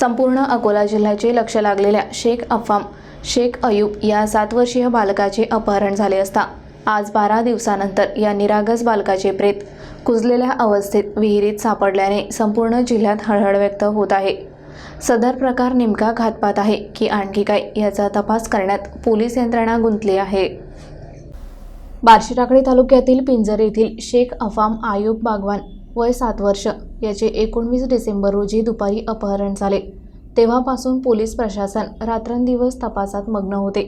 संपूर्ण अकोला जिल्ह्याचे लक्ष लागलेल्या शेख अफाम शेख अयूब या सात वर्षीय बालकाचे अपहरण झाले असता आज बारा दिवसानंतर या निरागस बालकाचे प्रेत कुजलेल्या अवस्थेत विहिरीत सापडल्याने संपूर्ण जिल्ह्यात हळहळ व्यक्त होत आहे. सदर प्रकार नेमका घातपात आहे की आणखी काय याचा तपास करण्यात पोलीस यंत्रणा गुंतली आहे. बार्शीटाकळी तालुक्यातील पिंजर येथील शेख अफाम आयूब बागवान वय सात वर्ष. याचे एकोणवीस डिसेंबर रोजी दुपारी अपहरण झाले. तेव्हापासून पोलीस प्रशासन रात्रंदिवस तपासात मग्न होते.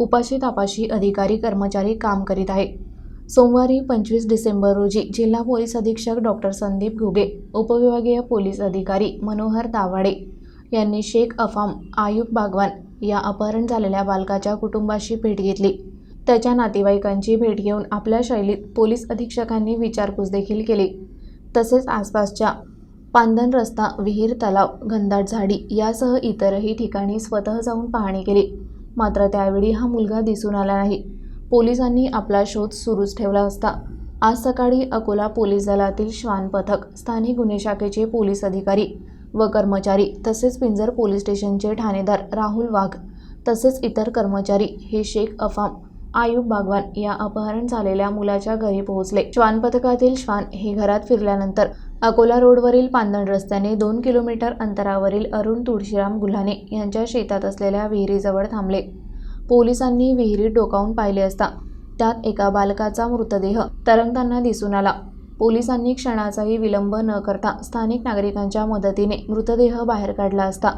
उपाशी तापाशी अधिकारी कर्मचारी काम करीत आहे सोमवारी पंचवीस डिसेंबर रोजी जिल्हा पोलीस अधीक्षक डॉक्टर संदीप घुगे उपविभागीय पोलीस अधिकारी मनोहर दावाडे यांनी शेख अफाम आयुब बागवान या अपहरण झालेल्या बालकाच्या कुटुंबाशी भेट घेतली. त्याच्या नातेवाईकांची भेट घेऊन आपल्या शैलीत पोलीस अधीक्षकांनी विचारपूस देखील केली. तसेच आसपासच्या पांदन रस्ता विहीर तलाव घनदाट झाडी यासह इतरही ठिकाणी स्वतः जाऊन पाहणी केली. मात्र त्यावेळी हा मुलगा दिसून आला नाही. पोलिसांनी आपला शोध सुरूच ठेवला असता. आज सकाळी अकोला पोलीस दलातील श्वान पथक स्थानिक गुन्हे शाखेचे पोलीस अधिकारी व कर्मचारी तसेच पिंजर पोलीस स्टेशनचे ठाणेदार राहुल वाघ तसेच इतर कर्मचारी हे शेख अफाम आयुब बागवान या अपहरण झालेल्या मुलाच्या घरी पोहोचले. श्वान पथकातील श्वान हे घरात फिरल्यानंतर अकोला रोडवरील पांदण रस्त्याने दोन किलोमीटर अंतरावरील अरुण तुळशीराम गुल्हाने यांच्या शेतात असलेल्या विहिरीजवळ थांबले. पोलिसांनी विहिरीत डोकावून पाहिले असता त्यात एका बालकाचा मृतदेह तरंगताना दिसून आला. पोलिसांनी क्षणाचाही विलंब न करता स्थानिक नागरिकांच्या मदतीने मृतदेह बाहेर काढला असता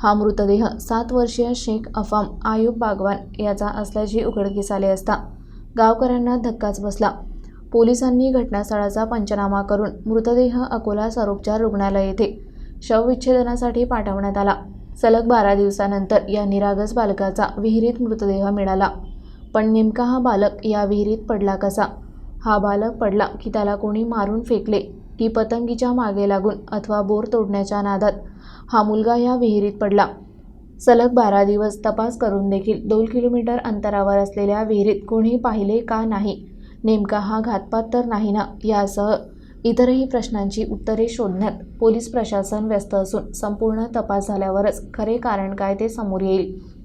हा मृतदेह सात वर्षीय शेख अफाम आयुब बागवान याचा असल्याचे उघडकीस आले असता गावकऱ्यांना धक्काच बसला. पोलिसांनी घटनास्थळाचा पंचनामा करून मृतदेह अकोला सरोपचार रुग्णालय येथे शवविच्छेदनासाठी पाठवण्यात आला. सलग बारा दिवसानंतर या निरागस बालकाचा विहिरीत मृतदेह मिळाला. पण नेमका हा बालक या विहिरीत पडला कसा? हा बालक पडला की त्याला कोणी मारून फेकले? की पतंगीच्या मागे लागून अथवा बोर तोडण्याच्या नादात. हा मुलगा या विहिरीत पडला. सलग बारा दिवस तपास करून देखील दोन किलोमीटर अंतरावर असलेल्या विहिरीत कोणी पाहिले का नाही? नेमका हा घातपात तर नाही ना? यासह इतरही प्रश्नांची उत्तरे शोधण्यात पोलीस प्रशासन व्यस्त असून संपूर्ण तपास झाल्यावरच खरे कारण काय ते समोर येईल.